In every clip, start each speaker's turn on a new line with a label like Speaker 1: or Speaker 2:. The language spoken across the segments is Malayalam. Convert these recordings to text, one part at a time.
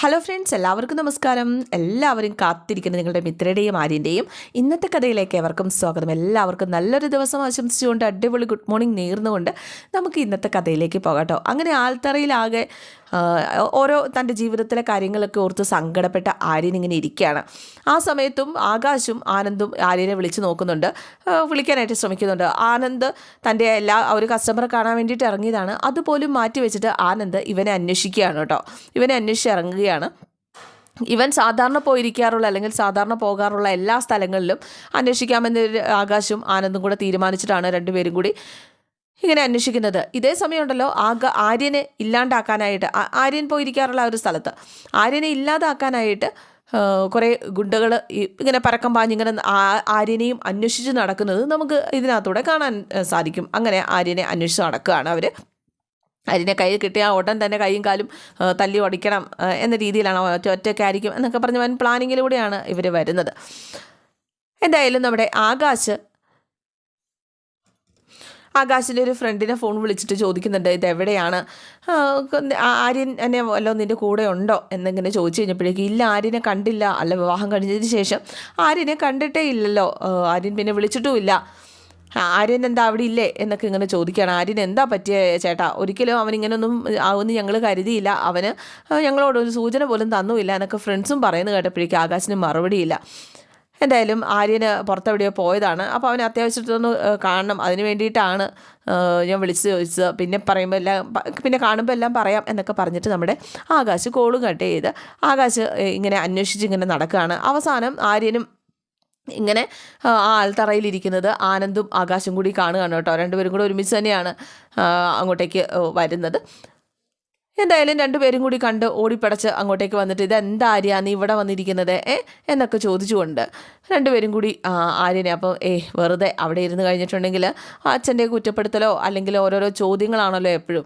Speaker 1: ഹലോ ഫ്രണ്ട്സ് എല്ലാവർക്കും നമസ്കാരം. എല്ലാവരും കാത്തിരിക്കുന്ന നിങ്ങളുടെ മിത്രയുടെയും ആര്യന്റെയും ഇന്നത്തെ കഥയിലേക്ക് എവർക്കും സ്വാഗതം. എല്ലാവർക്കും നല്ലൊരു ദിവസം ആശംസിച്ചുകൊണ്ട് അടിപൊളി ഗുഡ് മോർണിംഗ് നേർന്നുകൊണ്ട് നമുക്ക് ഇന്നത്തെ കഥയിലേക്ക് പോകാം കേട്ടോ. അങ്ങനെ ആൽത്തറയിലാകെ ഓരോ തന്റെ ജീവിതത്തിലെ കാര്യങ്ങളൊക്കെ ഓർത്ത് സങ്കടപ്പെട്ട ആര്യൻ ഇങ്ങനെ ഇരിക്കുകയാണ്. ആ സമയത്തും ആകാശും ആനന്ദും ആര്യനെ വിളിച്ച് നോക്കുന്നുണ്ട്. വിളിക്കാനായിട്ട് ശ്രമിക്കുന്നുണ്ട്. ആനന്ദ് തന്റെ എല്ലാ ഒരു കസ്റ്റമറെ കാണാൻ വേണ്ടിയിട്ട് ഇറങ്ങിയതാണ്. അതുപോലും മാറ്റി വെച്ചിട്ട് ആനന്ദ് ഇവനെ അന്വേഷിക്കുകയാണ് കേട്ടോ. ഇവനെ അന്വേഷിച്ച് ഇറങ്ങുകയാണ്. ഇവൻ സാധാരണ പോയിരിക്കാറുള്ള അല്ലെങ്കിൽ സാധാരണ പോകാറുള്ള എല്ലാ സ്ഥലങ്ങളിലും അന്വേഷിക്കാമെന്ന് ആകാശും ആനന്ദും കൂടെ തീരുമാനിച്ചിട്ടാണ് രണ്ടുപേരും കൂടി ഇങ്ങനെ അന്വേഷിക്കുന്നത്. ഇതേ സമയമുണ്ടല്ലോ ആക ആര്യനെ ഇല്ലാണ്ടാക്കാനായിട്ട് ആര്യൻ പോയിരിക്കാറുള്ള ആ ഒരു സ്ഥലത്ത്. ആര്യനെ ഇല്ലാതാക്കാനായിട്ട് കുറേ ഗുണ്ടകൾ ഇങ്ങനെ പരക്കം പാഞ്ഞിങ്ങനെ ആര്യനെയും അന്വേഷിച്ച് നടക്കുന്നത് നമുക്ക് ഇതിനകത്തൂടെ കാണാൻ സാധിക്കും. അങ്ങനെ ആര്യനെ അന്വേഷിച്ച് നടക്കുകയാണ് അവർ അതിനെ കയ്യിൽ കിട്ടിയ ഉടൻ തന്നെ കൈയും കാലും തല്ലി ഒടിക്കണം എന്ന രീതിയിലാണ് ഒറ്റ ഒറ്റയ്ക്കായിരിക്കും എന്നൊക്കെ പറഞ്ഞ് വൻ പ്ലാനിങ്ങിലൂടെയാണ് ഇവർ വരുന്നത്. എന്തായാലും നമ്മുടെ ആകാശ് ആകാശിന്റെ ഒരു ഫ്രണ്ടിനെ ഫോൺ വിളിച്ചിട്ട് ചോദിക്കുന്നുണ്ട് ഇത് എവിടെയാണ് ആര്യൻ എന്നെ വല്ലോ നിന്റെ കൂടെ ഉണ്ടോ? എന്നിങ്ങനെ ചോദിച്ചു കഴിഞ്ഞപ്പോഴേക്കും ഇല്ല ആര്യനെ കണ്ടില്ല. അല്ല വിവാഹം കഴിഞ്ഞതിന് ശേഷം ആര്യനെ കണ്ടിട്ടേ ഇല്ലല്ലോ. ആര്യൻ പിന്നെ വിളിച്ചിട്ടുമില്ല ആര്യൻ എന്താ അവിടെ ഇല്ലേ? എന്നൊക്കെ ഇങ്ങനെ ചോദിക്കുകയാണ്. ആര്യൻ എന്താ പറ്റിയ ചേട്ടാ? ഒരിക്കലും അവൻ ഇങ്ങനെയൊന്നും ആവുമെന്ന് ഞങ്ങൾ കരുതിയില്ല. അവന് ഞങ്ങളോട് ഒരു സൂചന പോലും തന്നുമില്ല. എന്നൊക്കെ ഫ്രണ്ട്സും പറയുന്നത് കേട്ടപ്പോഴേക്കും ആകാശിന് മറുപടിയില്ല. എന്തായാലും ആര്യന് പുറത്തെവിടെയോ പോയതാണ്. അപ്പോൾ അവന് അത്യാവശ്യത്തൊന്ന് കാണണം. അതിന് വേണ്ടിയിട്ടാണ് ഞാൻ വിളിച്ച് ചോദിച്ചത്. പിന്നെ പറയുമ്പോൾ എല്ലാം പിന്നെ കാണുമ്പോൾ എല്ലാം പറയാം എന്നൊക്കെ പറഞ്ഞിട്ട് നമ്മുടെ ആകാശ് കോളും കട്ട് ചെയ്ത് ആകാശ് ഇങ്ങനെ അന്വേഷിച്ച് ഇങ്ങനെ നടക്കുകയാണ് അവസാനം ആര്യനും ഇങ്ങനെ ആ ആൾത്തറയിലിരിക്കുന്നത് ആനന്ദും ആകാശും കൂടി കാണുകയാണ് കേട്ടോ. രണ്ടുപേരും കൂടെ ഒരുമിച്ച് തന്നെയാണ് അങ്ങോട്ടേക്ക് വരുന്നത്. എന്തായാലും രണ്ടുപേരും കൂടി കണ്ട് ഓടിപ്പടച്ച് അങ്ങോട്ടേക്ക് വന്നിട്ട് ഇതെന്താ ആര്യ? നീ ഇവിടെ വന്നിരിക്കുന്നത്? ഏ? എന്നൊക്കെ ചോദിച്ചുകൊണ്ട് രണ്ടുപേരും കൂടി ആര്യനെ അപ്പം ഏ വെറുതെ അവിടെ ഇരുന്ന് കഴിഞ്ഞിട്ടുണ്ടെങ്കിൽ അച്ഛന്റെ കുറ്റപ്പെടുത്തലോ അല്ലെങ്കിൽ ഓരോരോ ചോദ്യങ്ങളാണല്ലോ എപ്പോഴും.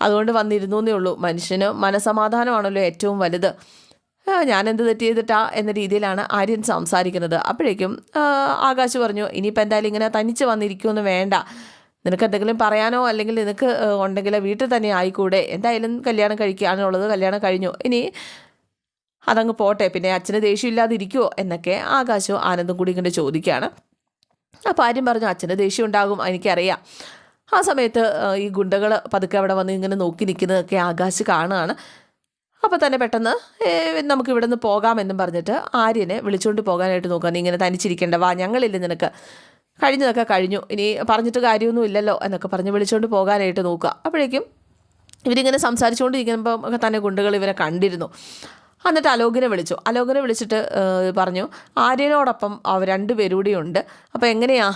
Speaker 1: അതുകൊണ്ട് വന്നിരുന്നു എന്നേ ഉള്ളൂ. മനുഷ്യന് മനസമാധാനമാണല്ലോ ഏറ്റവും വലുത്. ഞാൻ ഞാനെന്ത് തെറ്റ് ചെയ്തിട്ടാ? എന്ന രീതിയിലാണ് ആര്യൻ സംസാരിക്കുന്നത്. അപ്പോഴേക്കും ആകാശ് പറഞ്ഞു ഇനിയിപ്പോൾ എന്തായാലും ഇങ്ങനെ തനിച്ച് വന്നിരിക്കുമെന്ന് വേണ്ട. നിനക്ക് എന്തെങ്കിലും പറയാനോ അല്ലെങ്കിൽ നിനക്ക് ഉണ്ടെങ്കിൽ വീട്ടിൽ തന്നെ ആയിക്കൂടെ? എന്തായാലും കല്യാണം കഴിക്കാനുള്ളത് കല്യാണം കഴിഞ്ഞു. ഇനി അതങ്ങ് പോട്ടെ. പിന്നെ അച്ഛന് ദേഷ്യമില്ലാതിരിക്കുമോ എന്നൊക്കെ ആകാശവും ആനന്ദും കൂടി ഇങ്ങനെ ചോദിക്കുകയാണ്. അപ്പോൾ ആര്യം പറഞ്ഞു അച്ഛന് ദേഷ്യം ഉണ്ടാകും എനിക്കറിയാം. ആ സമയത്ത് ഈ ഗുണ്ടകൾ പതുക്കെ അവിടെ വന്ന് ഇങ്ങനെ നോക്കി നിൽക്കുന്നതൊക്കെ ആകാശ് കാണുകയാണ്. അപ്പോൾ തന്നെ പെട്ടെന്ന് നമുക്ക് ഇവിടെ നിന്ന് പോകാമെന്നും പറഞ്ഞിട്ട് ആര്യനെ വിളിച്ചുകൊണ്ട് പോകാനായിട്ട് നോക്കുക നീ ഇങ്ങനെ തനിച്ചിരിക്കേണ്ട വാ ഞങ്ങളില്ല നിനക്ക്. കഴിഞ്ഞതൊക്കെ കഴിഞ്ഞു. ഇനി പറഞ്ഞിട്ട് കാര്യമൊന്നും ഇല്ലല്ലോ എന്നൊക്കെ പറഞ്ഞ് വിളിച്ചുകൊണ്ട് പോകാനായിട്ട് നോക്കുക. അപ്പോഴേക്കും ഇവരിങ്ങനെ സംസാരിച്ചുകൊണ്ടിരിക്കുമ്പം ഒക്കെ തന്നെ ഗുണ്ടകൾ ഇവരെ കണ്ടിരുന്നു. എന്നിട്ട് അലോകിനെ വിളിച്ചു. അലോകിനെ വിളിച്ചിട്ട് പറഞ്ഞു ആര്യനോടൊപ്പം അവർ രണ്ടുപേരും കൂടി ഉണ്ട്. അപ്പോൾ എങ്ങനെയാ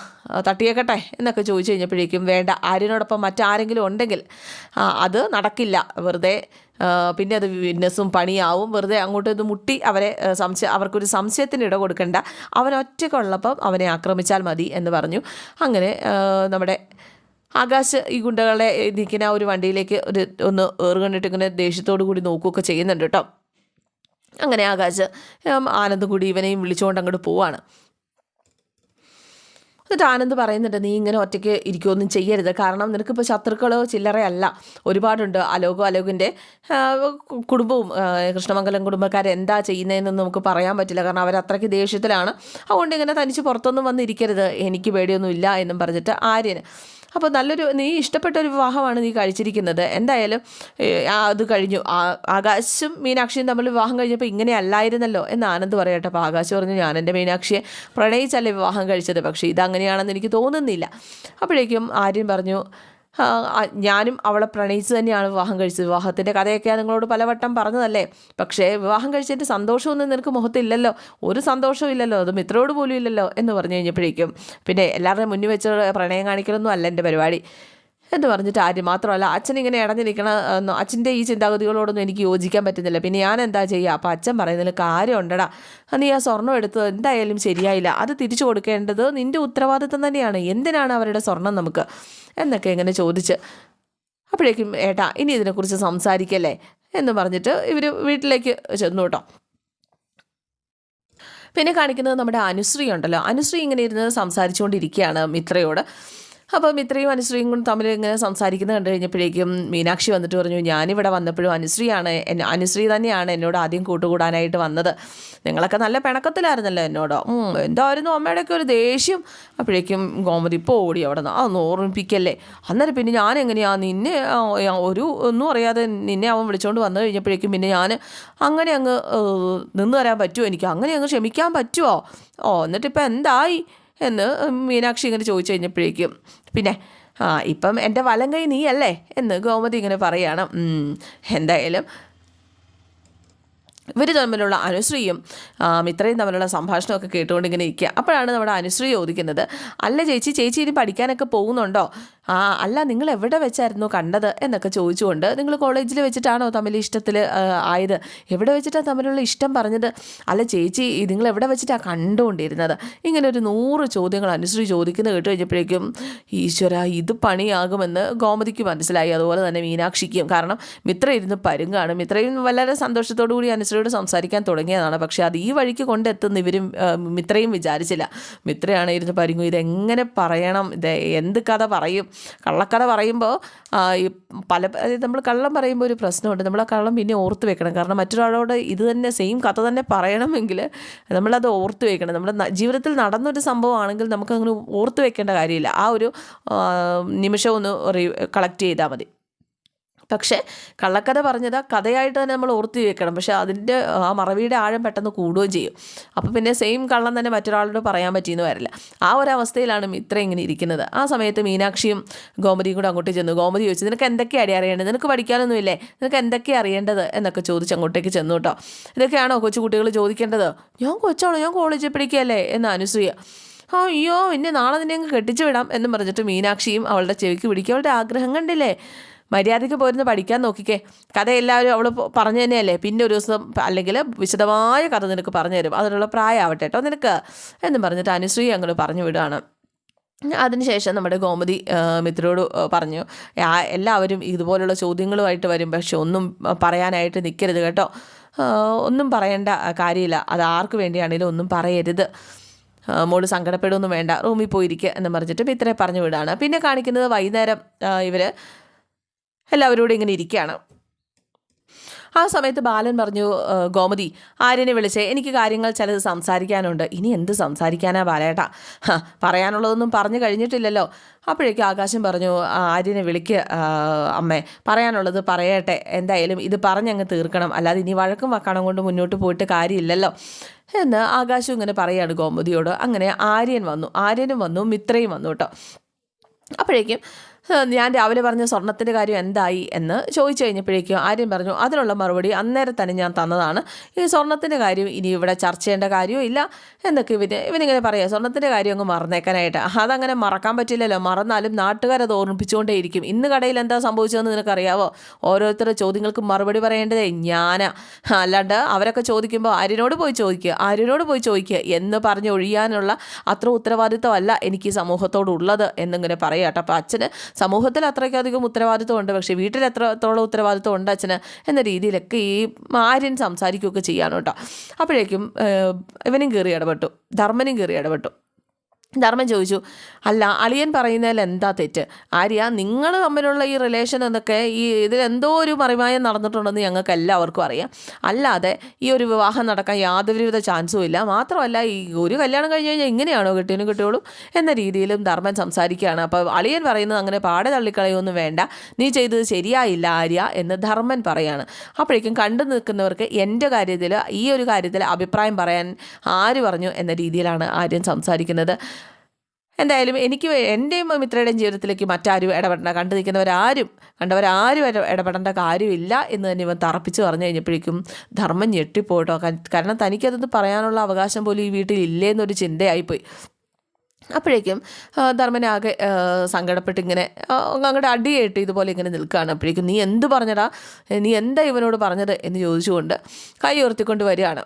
Speaker 1: തട്ടിയേക്കട്ടെ? എന്നൊക്കെ ചോദിച്ചു കഴിഞ്ഞപ്പോഴേക്കും വേണ്ട ആര്യനോടൊപ്പം മറ്റാരെങ്കിലും ഉണ്ടെങ്കിൽ അത് നടക്കില്ല. വെറുതെ പിന്നെ അത് വിന്നസും പണിയാവും. വെറുതെ അങ്ങോട്ട് ഇത് മുട്ടി അവരെ സംശയ അവർക്കൊരു സംശയത്തിന് ഇട കൊടുക്കണ്ട. അവൻ ഒറ്റയ്ക്കുള്ളപ്പം അവനെ ആക്രമിച്ചാൽ മതി എന്ന് പറഞ്ഞു. അങ്ങനെ നമ്മുടെ ആകാശ് ഈ ഗുണ്ടകളെ നിൽക്കുന്ന ഒരു വണ്ടിയിലേക്ക് ഒരു ഒന്ന് ഏറുകണ്ടിട്ട് ഇങ്ങനെ ദേഷ്യത്തോടു കൂടി നോക്കുകയൊക്കെ ചെയ്യുന്നുണ്ട് കേട്ടോ. അങ്ങനെ ആകാശ് ആനന്ദ് കൂടി ഇവനെയും വിളിച്ചുകൊണ്ട് അങ്ങോട്ട് പോവാണ്. എന്നിട്ട് ആനന്ദ് പറയുന്നുണ്ട് നീ ഇങ്ങനെ ഒറ്റയ്ക്ക് ഇരിക്കുകയൊന്നും ചെയ്യരുത്. കാരണം നിനക്കിപ്പോൾ ശത്രുക്കളോ ചില്ലറയല്ല ഒരുപാടുണ്ട്. അലോകോ അലോകിന്റെ കുടുംബവും കൃഷ്ണമംഗലം കുടുംബക്കാർ എന്താ ചെയ്യുന്നതെന്നൊന്നും നമുക്ക് പറയാൻ പറ്റില്ല. കാരണം അവർ അത്രയ്ക്ക് ദേഷ്യത്തിലാണ്. അതുകൊണ്ട് ഇങ്ങനെ തനിച്ച് പുറത്തൊന്നും വന്നിരിക്കരുത്. എനിക്ക് പേടിയൊന്നും ഇല്ല എന്നും പറഞ്ഞിട്ട് ആര്യന് അപ്പോൾ നല്ലൊരു നീ ഇഷ്ടപ്പെട്ട ഒരു വിവാഹമാണ് നീ കഴിച്ചിരിക്കുന്നത്. എന്തായാലും അത് കഴിഞ്ഞു. ആകാശും മീനാക്ഷിയും തമ്മിൽ വിവാഹം കഴിഞ്ഞപ്പോൾ ഇങ്ങനെ അല്ലായിരുന്നല്ലോ എന്ന് ആനന്ദ് പറയട്ടെ. അപ്പോൾ ആകാശ് പറഞ്ഞു ഞാൻ എന്റെ മീനാക്ഷിയെ പ്രണയിച്ചല്ലേ വിവാഹം കഴിച്ചത്. പക്ഷേ ഇതങ്ങനെയാണെന്ന് എനിക്ക് തോന്നുന്നില്ല. അപ്പോഴേക്കും ആര്യൻ പറഞ്ഞു "ആ, ആ, ഞാനും അവളെ പ്രണയിച്ച് തന്നെയാണ് വിവാഹം കഴിച്ചത്. വിവാഹത്തിന്റെ കഥയൊക്കെ നിങ്ങളോട് പലവട്ടം പറഞ്ഞതല്ലേ? പക്ഷേ വിവാഹം കഴിച്ചിട്ട് സന്തോഷമൊന്നും നിനക്ക് മുഖത്തില്ലല്ലോ? ഒരു സന്തോഷവും ഇല്ലല്ലോ? അത് മിത്രയോട് പോലും ഇല്ലല്ലോ? എന്ന് പറഞ്ഞു കഴിഞ്ഞപ്പോഴേക്കും. പിന്നെ എല്ലാവരുടെയും മുന്നിൽ വെച്ച് പ്രണയം കാണിക്കലൊന്നും അല്ല എന്റെ പരിപാടി. എന്ന് പറഞ്ഞിട്ട് ആര്യം മാത്രമല്ല അച്ഛൻ ഇങ്ങനെ ഇടഞ്ഞിരിക്കണ അച്ഛന്റെ ഈ ചിന്താഗതികളോടൊന്നും എനിക്ക് യോജിക്കാൻ പറ്റുന്നില്ല. പിന്നെ ഞാൻ എന്താ ചെയ്യുക? അപ്പോൾ അച്ഛൻ പറയുന്നതിൽ കാര്യമുണ്ടടാ. നീ ആ സ്വർണം എടുത്തത് എന്തായാലും ശരിയായില്ല. അത് തിരിച്ചു കൊടുക്കേണ്ടത് നിന്റെ ഉത്തരവാദിത്തം തന്നെയാണ്. എന്തിനാണ് അവരുടെ സ്വർണം നമുക്ക്? എന്നൊക്കെ ഇങ്ങനെ ചോദിച്ച് അപ്പോഴേക്കും ഏട്ടാ ഇനി ഇതിനെക്കുറിച്ച് സംസാരിക്കല്ലേ? എന്ന് പറഞ്ഞിട്ട് ഇവർ വീട്ടിലേക്ക് ചെന്നു കേട്ടോ. പിന്നെ കാണിക്കുന്നത് നമ്മുടെ അനുശ്രീ ഉണ്ടല്ലോ. അനുശ്രീ ഇങ്ങനെ ഇരുന്ന് സംസാരിച്ചുകൊണ്ടിരിക്കുകയാണ് മിത്രയോട്. അപ്പം ഇത്രയും അനുശ്രീയും കൊണ്ട് തമ്മിൽ ഇങ്ങനെ സംസാരിക്കുന്നത് കണ്ടു കഴിഞ്ഞപ്പോഴേക്കും മീനാക്ഷി വന്നിട്ട് പറഞ്ഞു ഞാനിവിടെ വന്നപ്പോഴും അനുശ്രീയാണ് അനുശ്രീ തന്നെയാണ് എന്നോട് ആദ്യം കൂട്ടുകൂടാനായിട്ട് വന്നത്. നിങ്ങളൊക്കെ നല്ല പിണക്കത്തിലായിരുന്നല്ലോ എന്നോട്. എന്തായിരുന്നു അമ്മയുടെയൊക്കെ ഒരു ദേഷ്യം? അപ്പോഴേക്കും ഗോമതി ഇപ്പോൾ ഓടി അവിടെ നിന്ന് അതൊന്ന് ഓർമ്മിപ്പിക്കല്ലേ. അന്നേരം പിന്നെ ഞാൻ എങ്ങനെയാ നിന്നെ ഒരു ഒന്നും അറിയാതെ നിന്നെ അവൻ വിളിച്ചുകൊണ്ട് വന്നു കഴിഞ്ഞപ്പോഴേക്കും പിന്നെ ഞാൻ അങ്ങനെ അങ്ങ് നിന്ന് തരാൻ പറ്റുമോ എനിക്ക്? അങ്ങനെ അങ്ങ് ക്ഷമിക്കാൻ പറ്റുമോ? ഓ എന്നിട്ടിപ്പോൾ എന്തായി? എന്ന് മീനാക്ഷി ഇങ്ങനെ ചോദിച്ചു കഴിഞ്ഞപ്പോഴേക്കും പിന്നെ ആ ഇപ്പം എന്റെ വലം കൈ നീയല്ലേ? എന്ന് ഗോമതി ഇങ്ങനെ പറയാണ്. എന്തായാലും ഇവർ തമ്മിലുള്ള അനുശ്രീയും മിത്രയും തമ്മിലുള്ള സംഭാഷണമൊക്കെ കേട്ടുകൊണ്ട് ഇങ്ങനെ ഇരിക്കുക. അപ്പോഴാണ് നമ്മുടെ അനുശ്രീ ചോദിക്കുന്നത് അല്ല ചേച്ചി ചേച്ചി ഇനി പഠിക്കാനൊക്കെ പോകുന്നുണ്ടോ? ആ അല്ല നിങ്ങൾ എവിടെ വെച്ചായിരുന്നു കണ്ടത് എന്നൊക്കെ ചോദിച്ചുകൊണ്ട് നിങ്ങൾ കോളേജിൽ വെച്ചിട്ടാണോ തമ്മിൽ ഇഷ്ടത്തിൽ ആയത്? എവിടെ വെച്ചിട്ടാണ് തമ്മിലുള്ള ഇഷ്ടം പറഞ്ഞത്? അല്ല ചേച്ചി നിങ്ങൾ എവിടെ വെച്ചിട്ടാണ് കണ്ടുകൊണ്ടിരുന്നത്? ഇങ്ങനെ ഒരു നൂറ് ചോദ്യങ്ങൾ അനുശ്രീ ചോദിക്കുന്നത് കേട്ട് കഴിഞ്ഞപ്പോഴേക്കും ഈശ്വര ഇത് പണിയാകുമെന്ന് ഗോമതിക്ക് മനസ്സിലായി. അതുപോലെ തന്നെ മീനാക്ഷിക്കും. കാരണം മിത്ര ഇരുന്ന് പരുങ്ങാണ്. മിത്രയും വളരെ സന്തോഷത്തോടു കൂടി അനുശ്രീയോട് സംസാരിക്കാൻ തുടങ്ങിയതാണ്. പക്ഷേ അത് ഈ വഴിക്ക് കൊണ്ടെത്തുന്ന ഇവരും മിത്രയും വിചാരിച്ചില്ല. മിത്രയാണ് ഇരുന്ന് പരുങ്ങും. ഇതെങ്ങനെ പറയണം? ഇത് എന്ത് കഥ പറയും? കള്ളക്കഥ പറയുമ്പോൾ ഈ പല നമ്മൾ കള്ളം പറയുമ്പോൾ ഒരു പ്രശ്നമുണ്ട്. നമ്മൾ ആ കള്ളം പിന്നെ ഓർത്ത് വെക്കണം. കാരണം മറ്റൊരാളോട് ഇത് തന്നെ സെയിം കഥ തന്നെ പറയണമെങ്കിൽ നമ്മളത് ഓർത്ത് വെക്കണം. നമ്മുടെ ജീവിതത്തിൽ നടന്നൊരു സംഭവമാണെങ്കിൽ നമുക്കങ്ങനെ ഓർത്ത് വെക്കേണ്ട കാര്യമില്ല. ആ ഒരു നിമിഷം ഒന്ന് കളക്ട് ചെയ്താൽ മതി. പക്ഷേ കള്ളക്കഥ പറഞ്ഞത് കഥയായിട്ട് തന്നെ നമ്മൾ ഓർത്തി വെക്കണം. പക്ഷേ അതിന്റെ ആ മറവിയുടെ ആഴം പെട്ടെന്ന് കൂടുകയും ചെയ്യും. അപ്പോൾ പിന്നെ സെയിം കള്ളം തന്നെ മറ്റൊരാളോട് പറയാൻ പറ്റിയെന്ന് വരില്ല. ആ ഒരു അവസ്ഥയിലാണ് മിത്ര ഇങ്ങനെ ഇരിക്കുന്നത്. ആ സമയത്ത് മീനാക്ഷിയും ഗോമതിയും കൂടെ അങ്ങോട്ട് ചെന്നു. ഗോമതി ചോദിച്ചു നിനക്ക് എന്തൊക്കെയാണ് അറിയേണ്ടത്? നിനക്ക് പഠിക്കാനൊന്നുമില്ലേ നിനക്ക് എന്തൊക്കെ അറിയേണ്ടത്? എന്നൊക്കെ ചോദിച്ച് അങ്ങോട്ടേക്ക് ചെന്നു കേട്ടോ. ഇതൊക്കെയാണോ കൊച്ചുകുട്ടികൾ ചോദിക്കേണ്ടത്? ഞാൻ കൊച്ചാണോ. ഞാൻ കോളേജിൽ പഠിക്കുകയല്ലേ? എന്ന് അനുസൂയ അയ്യോ പിന്നെ നാളെ നിന്നെ അങ്ങ് കെട്ടിച്ചു വിടാം എന്നും പറഞ്ഞിട്ട് മീനാക്ഷിയും അവളുടെ ചെവിക്ക് പിടിക്കുക അവളുടെ ആഗ്രഹം കണ്ടില്ലേ? മര്യാദയ്ക്ക് പോരുന്ന് പഠിക്കാൻ നോക്കിക്കേ. കഥ എല്ലാവരും അവൾ പറഞ്ഞു തന്നെയല്ലേ. പിന്നെ ഒരു ദിവസം അല്ലെങ്കിൽ വിശദമായ കഥ നിനക്ക് പറഞ്ഞു തരും. അതിനുള്ള പ്രായമാവട്ടെ കേട്ടോ നിനക്ക് എന്നും പറഞ്ഞിട്ട് അനുശ്രീ അങ്ങനെ പറഞ്ഞു വിടുകയാണ് അതിനുശേഷം നമ്മുടെ ഗോമതി മിത്രോട് പറഞ്ഞു എല്ലാവരും ഇതുപോലുള്ള ചോദ്യങ്ങളുമായിട്ട് വരും. പക്ഷെ ഒന്നും പറയാനായിട്ട് നിൽക്കരുത് കേട്ടോ. ഒന്നും പറയേണ്ട കാര്യമില്ല. അത് ആർക്ക് വേണ്ടിയാണെങ്കിലും ഒന്നും പറയരുത്. മോൾ സങ്കടപ്പെടുമൊന്നും വേണ്ട. റൂമിൽ പോയിരിക്കുക എന്ന് പറഞ്ഞിട്ട് മിത്രയെ പറഞ്ഞു വിടുകയാണ് പിന്നെ കാണിക്കുന്നത് വൈകുന്നേരം ഇവർ എല്ലാവരോടും ഇങ്ങനെ ഇരിക്കുകയാണ്. ആ സമയത്ത് ബാലൻ പറഞ്ഞു ഗോമതി ആര്യനെ വിളിച്ചേ എനിക്ക് കാര്യങ്ങൾ ചിലത് സംസാരിക്കാനുണ്ട്. ഇനി എന്ത് സംസാരിക്കാനാ ബാലേട്ടാ? പറയാനുള്ളതൊന്നും പറഞ്ഞു കഴിഞ്ഞിട്ടില്ലല്ലോ. അപ്പോഴേക്കും ആകാശം പറഞ്ഞു ആര്യനെ വിളിക്ക് അമ്മേ പറയാനുള്ളത് പറയട്ടെ. എന്തായാലും ഇത് പറഞ്ഞങ്ങ് തീർക്കണം. അല്ലാതെ ഇനി വഴക്കും വക്കണം കൊണ്ട് മുന്നോട്ട് പോയിട്ട് കാര്യമില്ലല്ലോ. എന്ന് ആകാശം ഇങ്ങനെ പറയാണ് ഗോമതിയോട്. അങ്ങനെ ആര്യൻ വന്നു ആര്യനും വന്നു മിത്രയും വന്നു കേട്ടോ. അപ്പോഴേക്കും "ആ, ഞാൻ രാവിലെ പറഞ്ഞ സ്വർണത്തിന്റെ കാര്യം എന്തായി എന്ന് ചോദിച്ചു കഴിഞ്ഞപ്പോഴേക്കും ആര്യം പറഞ്ഞു അതിനുള്ള മറുപടി അന്നേരം തന്നെ ഞാൻ തന്നതാണ്. ഈ സ്വർണത്തിന്റെ കാര്യം ഇനി ഇവിടെ ചർച്ച ചെയ്യേണ്ട കാര്യവും ഇല്ല. എന്നൊക്കെ ഇവന് ഇവനിങ്ങനെ പറയാം സ്വർണത്തിന്റെ കാര്യം അങ്ങ് മറന്നേക്കാനായിട്ട്. അതങ്ങനെ മറക്കാൻ പറ്റില്ലല്ലോ. മറന്നാലും നാട്ടുകാരത് ഓർമ്മിപ്പിച്ചുകൊണ്ടേയിരിക്കും. ഇന്ന് കടയിൽ എന്താ സംഭവിച്ചതെന്ന് നിനക്കറിയാവോ? ഓരോരുത്തരുടെ ചോദ്യങ്ങൾക്ക് മറുപടി പറയേണ്ടതേ ഞാനാ. അല്ലാണ്ട് അവരൊക്കെ ചോദിക്കുമ്പോൾ ആര്യനോട് പോയി ചോദിക്കുക ആര്യനോട് പോയി ചോദിക്കുക എന്ന് പറഞ്ഞ് ഒഴിയാനുള്ള അത്ര ഉത്തരവാദിത്വമല്ല എനിക്ക് സമൂഹത്തോടുള്ളത് എന്നിങ്ങനെ പറയാം കേട്ടോ. അപ്പോൾ അച്ഛന് സമൂഹത്തിൽ അത്രയ്ക്കധികം ഉത്തരവാദിത്വമുണ്ട് പക്ഷേ വീട്ടിൽ എത്രത്തോളം ഉത്തരവാദിത്വം ഉണ്ട് അച്ഛന് എന്ന രീതിയിലൊക്കെ ഈ ആര്യൻ സംസാരിക്കുകയൊക്കെ ചെയ്യാണ് അപ്പോഴേക്കും ഇവനും കയറി ഇടപെട്ടു. ധർമ്മനും കയറി ഇടപെട്ടു. ധർമ്മൻ ചോദിച്ചു അല്ല അളിയൻ പറയുന്നതിൽ എന്താ തെറ്റ്? ആര്യ നിങ്ങൾ തമ്മിലുള്ള ഈ റിലേഷൻ എന്നൊക്കെ ഈ ഇതിൽ എന്തോ ഒരു മറിമായം നടന്നിട്ടുണ്ടെന്ന് ഞങ്ങൾക്ക് എല്ലാവർക്കും അറിയാം. അല്ലാതെ ഈ ഒരു വിവാഹം നടക്കാൻ യാതൊരുവിധ ചാൻസും ഇല്ല. മാത്രമല്ല ഈ ഒരു കല്യാണം കഴിഞ്ഞ് കഴിഞ്ഞാൽ ഇങ്ങനെയാണോ കിട്ടിയനും കിട്ടിയോളും? എന്ന രീതിയിലും ധർമ്മൻ സംസാരിക്കുകയാണ്. അപ്പോൾ അളിയൻ പറയുന്നത് അങ്ങനെ പാടെ തള്ളിക്കളയൊന്നും വേണ്ട. നീ ചെയ്തത് ശരിയായില്ല ആര്യ എന്ന് ധർമ്മൻ പറയാണ്. അപ്പോഴേക്കും കണ്ടു നിൽക്കുന്നവർക്ക് എന്റെ കാര്യത്തിൽ ഈ ഒരു കാര്യത്തിൽ അഭിപ്രായം പറയാൻ ആര് പറഞ്ഞു എന്ന രീതിയിലാണ് ആര്യൻ സംസാരിക്കുന്നത്. എന്തായാലും എനിക്ക് എന്റെയും മിത്രയുടെയും ജീവിതത്തിലേക്ക് മറ്റാരും ഇടപെടേണ്ട. കണ്ടു നിൽക്കുന്നവരാരും കണ്ടവരാരും ഇട- ഇടപെടേണ്ട കാര്യമില്ല എന്ന് തന്നെ ഇവൻ തറപ്പിച്ച് പറഞ്ഞു കഴിഞ്ഞപ്പോഴേക്കും ധർമ്മം ഞെട്ടിപ്പോട്ടോ കാരണം തനിക്കതൊന്ന് പറയാനുള്ള അവകാശം പോലും ഈ വീട്ടിൽ ഇല്ലേ എന്നൊരു ചിന്തയായിപ്പോയി. അപ്പോഴേക്കും ധർമ്മനാകെ സങ്കടപ്പെട്ട് ഇങ്ങനെ അങ്ങോട്ട് അടി കേട്ട് ഇതുപോലെ ഇങ്ങനെ നിൽക്കുകയാണ്. അപ്പോഴേക്കും നീ എന്ത് പറഞ്ഞടാ? നീ എന്താ ഇവനോട് പറഞ്ഞത് എന്ന് ചോദിച്ചുകൊണ്ട് കൈ ഉയർത്തിക്കൊണ്ട് വരികയാണ്.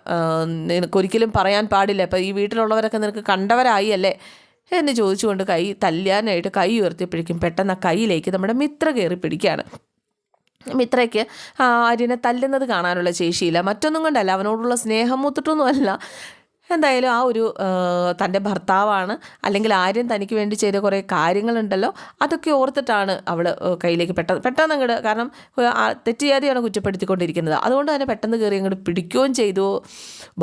Speaker 1: നിനക്കൊരിക്കലും പറയാൻ പാടില്ല. അപ്പം ഈ വീട്ടിലുള്ളവരൊക്കെ നിനക്ക് കണ്ടവരായി അല്ലേ? എന്ന് ചോദിച്ചുകൊണ്ട് കൈ തല്ലാനായിട്ട് കൈ ഉയർത്തിയപ്പോഴേക്കും പെട്ടെന്ന് ആ കൈയിലേക്ക് നമ്മുടെ മിത്ര കയറി പിടിക്കുകയാണ്. മിത്രയ്ക്ക് ആര്യനെ തല്ലുന്നത് കാണാനുള്ള ശേഷിയില്ല. മറ്റൊന്നും കൊണ്ടല്ല അവനോടുള്ള സ്നേഹം മൂത്തിട്ടൊന്നുമല്ല. എന്തായാലും ആ ഒരു തന്റെ ഭർത്താവാണ്. അല്ലെങ്കിൽ ആര്യൻ തനിക്ക് വേണ്ടി ചെയ്ത കുറേ കാര്യങ്ങളുണ്ടല്ലോ. അതൊക്കെ ഓർത്തിട്ടാണ് അവൾ കയ്യിലേക്ക് പെട്ടെന്ന് പെട്ടെന്ന് അങ്ങോട്ട് കാരണം തെറ്റിയാതെയാണ് കുറ്റപ്പെടുത്തിക്കൊണ്ടിരിക്കുന്നത്. അതുകൊണ്ട് തന്നെ പെട്ടെന്ന് കയറി അങ്ങോട്ട് പിടിക്കുകയും ചെയ്തു.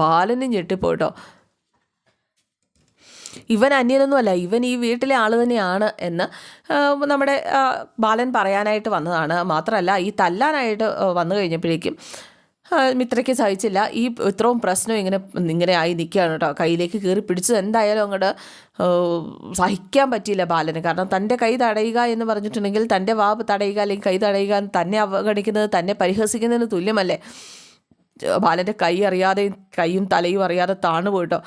Speaker 1: ബാലനും ഞെട്ടിപ്പോട്ടോ ഇവൻ അന്യനൊന്നുമല്ല ഇവൻ ഈ വീട്ടിലെ ആൾ തന്നെയാണ് എന്ന് നമ്മുടെ ബാലൻ പറയാനായിട്ട് വന്നതാണ്. മാത്രമല്ല ഈ തല്ലാനായിട്ട് വന്നു കഴിഞ്ഞപ്പോഴേക്കും മിത്രയ്ക്ക് സഹിച്ചില്ല. ഈ ഇത്രയും പ്രശ്നം ഇങ്ങനെ ഇങ്ങനെ ആയി നിൽക്കുകയാണ് കേട്ടോ. കയ്യിലേക്ക് കയറി പിടിച്ചത് എന്തായാലും അങ്ങോട്ട് സഹിക്കാൻ പറ്റിയില്ല ബാലന്. കാരണം തന്റെ കൈ തടയുക എന്ന് പറഞ്ഞിട്ടുണ്ടെങ്കിൽ തന്റെ വാവ് തടയുക അല്ലെങ്കിൽ കൈ തടയുക തന്നെ അവഗണിക്കുന്നത് തന്നെ പരിഹസിക്കുന്നതിന് തുല്യമല്ലേ? ബാലന്റെ കൈ അറിയാതെ കൈയും തലയും അറിയാതെ താണു പോയിട്ടോ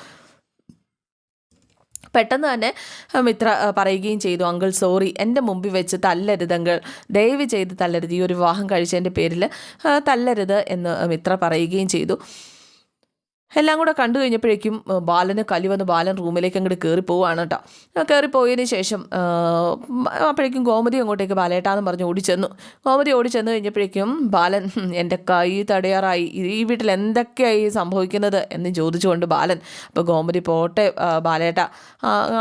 Speaker 1: പെട്ടെന്ന് തന്നെ മിത്ര പറയുകയും ചെയ്തു അങ്കിൾ സോറി എന്റെ മുമ്പിൽ വെച്ച് തല്ലരുത് അങ്കിൾ. ദയവ് ചെയ്ത് തല്ലരുത്. ഈ ഒരു വിവാഹം കഴിച്ചതിന്റെ പേരിൽ തല്ലരുത് എന്ന് മിത്ര പറയുകയും ചെയ്തു. എല്ലാം കൂടെ കണ്ടു കഴിഞ്ഞപ്പോഴേക്കും ബാലന് കലി വന്ന് ബാലൻ റൂമിലേക്ക് അങ്ങോട്ട് കയറി പോവാണ് കേട്ടോ. കയറി പോയതിന് ശേഷം അപ്പോഴേക്കും ഗോമതി അങ്ങോട്ടേക്ക് ബാലേട്ടാന്ന് പറഞ്ഞ് ഓടിച്ചെന്നു ഗോമതി ഓടിച്ചെന്ന് കഴിഞ്ഞപ്പോഴേക്കും ബാലൻ എന്റെ കൈ തടയാറായി. ഈ വീട്ടിൽ എന്തൊക്കെയായി സംഭവിക്കുന്നത്? എന്ന് ചോദിച്ചുകൊണ്ട് ബാലൻ അപ്പോൾ ഗോമതി പോട്ടെ ബാലേട്ട.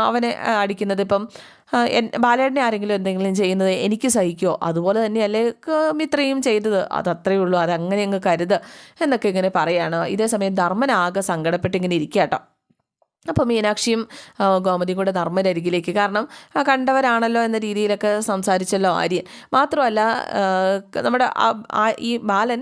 Speaker 1: അവനെ അടിക്കുന്നത് ഇപ്പം ബാലേട്ടനെ ആരെങ്കിലും എന്തെങ്കിലും ചെയ്യുന്നത് എനിക്ക് സഹിക്കുമോ അതുപോലെ തന്നെയല്ലേ ഇത്രയും ചെയ്തത്. അതത്രയേ ഉള്ളൂ. അതങ്ങനെ അങ്ങ് കരുത് എന്നൊക്കെ ഇങ്ങനെ പറയാണ്. ഇതേ സമയം ധർമ്മനാകെ സങ്കടപ്പെട്ടിങ്ങനെ ഇരിക്കുക കേട്ടോ അപ്പോൾ മീനാക്ഷിയും ഗോമതിയും കൂടെ ധർമ്മരരികിലേക്ക് കാരണം കണ്ടവരാണല്ലോ എന്ന രീതിയിലൊക്കെ സംസാരിച്ചല്ലോ ആര്യൻ. മാത്രമല്ല നമ്മുടെ ഈ ബാലൻ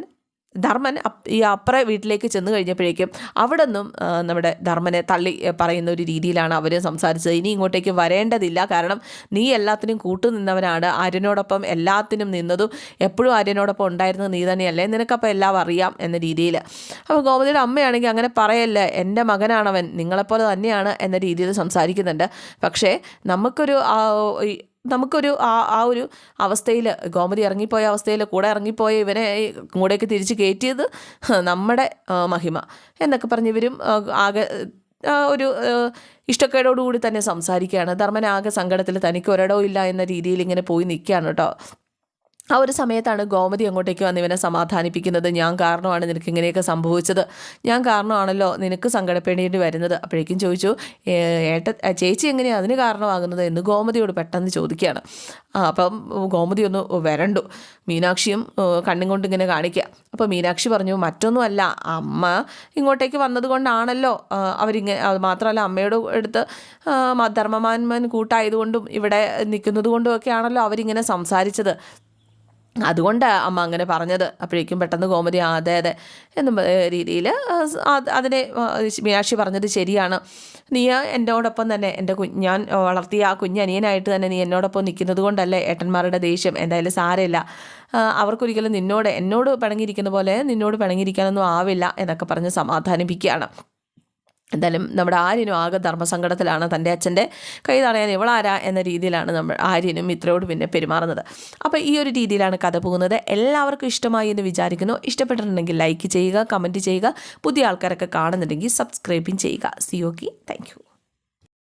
Speaker 1: ധർമ്മൻ ഈ അപ്പുറ വീട്ടിലേക്ക് ചെന്ന് കഴിഞ്ഞപ്പോഴേക്കും അവിടെ നിന്നും നമ്മുടെ ധർമ്മനെ തള്ളി പറയുന്ന ഒരു രീതിയിലാണ് അവർ സംസാരിച്ചത്. ഇനി ഇങ്ങോട്ടേക്ക് വരേണ്ടതില്ല. കാരണം നീ എല്ലാത്തിനും കൂട്ടുനിന്നവനാണ്. ആര്യനോടൊപ്പം എല്ലാത്തിനും നിന്നതും എപ്പോഴും ആര്യനോടൊപ്പം ഉണ്ടായിരുന്നത് നീ തന്നെയല്ലേ? നിനക്കപ്പോൾ എല്ലാം അറിയാം എന്ന രീതിയിൽ അപ്പോൾ ഗോപതിയുടെ അമ്മയാണെങ്കിൽ അങ്ങനെ പറയല്ലേ? എന്റെ മകനാണവൻ. നിങ്ങളെപ്പോലെ തന്നെയാണ് എന്ന രീതിയിൽ സംസാരിക്കുന്നുണ്ട്. പക്ഷേ നമുക്കൊരു നമുക്കൊരു ആ ആ ഒരു അവസ്ഥയിൽ ഗോമതി ഇറങ്ങിപ്പോയ അവസ്ഥയിൽ കൂടെ ഇറങ്ങിപ്പോയ ഇവനെ കൂടെയൊക്കെ തിരിച്ച് കയറ്റിയത് നമ്മുടെ മഹിമ എന്നൊക്കെ പറഞ്ഞ് ഇവരും ആകെ ഒരു ഇഷ്ടക്കേടോടുകൂടി തന്നെ സംസാരിക്കുകയാണ്. ധർമ്മൻ ആകെ സങ്കടത്തിൽ തനിക്ക് ഒരിടവും ഇല്ല എന്ന രീതിയിൽ ഇങ്ങനെ പോയി നിൽക്കുകയാണ് കേട്ടോ. ആ ഒരു സമയത്താണ് ഗോമതി അങ്ങോട്ടേക്ക് വന്ന് ഇവനെ സമാധാനിപ്പിക്കുന്നത്. ഞാൻ കാരണമാണ് നിനക്ക് ഇങ്ങനെയൊക്കെ സംഭവിച്ചത്. ഞാൻ കാരണമാണല്ലോ നിനക്ക് സങ്കടപ്പെടേണ്ടി വരുന്നത്. അപ്പോഴേക്കും ചോദിച്ചു ഏട്ട ചേച്ചി എങ്ങനെയാണ് അതിന് കാരണമാകുന്നത്? എന്ന് ഗോമതിയോട് പെട്ടെന്ന് ചോദിക്കുകയാണ്. അപ്പം ഗോമതി ഒന്ന് വരണ്ടു. മീനാക്ഷിയും കണ്ണും കൊണ്ട് ഇങ്ങനെ കാണിക്കുക. അപ്പോൾ മീനാക്ഷി പറഞ്ഞു മറ്റൊന്നുമല്ല. അമ്മ ഇങ്ങോട്ടേക്ക് വന്നതുകൊണ്ടാണല്ലോ അവരിങ്ങനെ മാത്രമല്ല അമ്മയുടെ അടുത്ത് ധർമ്മമാന്മൻ കൂട്ടായതുകൊണ്ടും ഇവിടെ നിൽക്കുന്നത് കൊണ്ടും ഒക്കെയാണല്ലോ അവരിങ്ങനെ സംസാരിച്ചത്. അതുകൊണ്ടാണ് അമ്മ അങ്ങനെ പറഞ്ഞത്. അപ്പോഴേക്കും പെട്ടെന്ന് കോമതി അതെ അതെ എന്ന രീതിയിൽ അതിനെ മീനാക്ഷി പറഞ്ഞത് ശരിയാണ്. നീ എന്നോടൊപ്പം തന്നെ എന്റെ കു ഞാൻ വളർത്തിയ ആ കുഞ്ഞനിയനായിട്ട് തന്നെ നീ എന്നോടൊപ്പം നിൽക്കുന്നത് കൊണ്ടല്ലേ ഏട്ടന്മാരുടെ ദേഷ്യം? എന്തായാലും സാരമില്ല. അവർക്കൊരിക്കലും നിന്നോട് എന്നോട് പിണങ്ങിയിരിക്കുന്ന പോലെ നിന്നോട് പിണങ്ങിയിരിക്കാനൊന്നും ആവില്ല എന്നൊക്കെ പറഞ്ഞ് സമാധാനിപ്പിക്കുകയാണ്. എന്തായാലും നമ്മുടെ ആര്യനും ആകെ ധർമ്മസങ്കടത്തിലാണ് തന്റെ അച്ഛന്റെ കൈ തടയാൻ ഇവളാരാ എന്ന രീതിയിലാണ് നമ്മൾ ആര്യനും മിത്രയോട് പിന്നെ പെരുമാറുന്നത്. അപ്പോൾ ഈ ഒരു രീതിയിലാണ് കഥ പോകുന്നത്. എല്ലാവർക്കും ഇഷ്ടമായി എന്ന് വിചാരിക്കുന്നു. ഇഷ്ടപ്പെട്ടിട്ടുണ്ടെങ്കിൽ ലൈക്ക് ചെയ്യുക കമന്റ് ചെയ്യുക. പുതിയ ആൾക്കാരൊക്കെ കാണുന്നുണ്ടെങ്കിൽ സബ്സ്ക്രൈബും ചെയ്യുക. C okay thank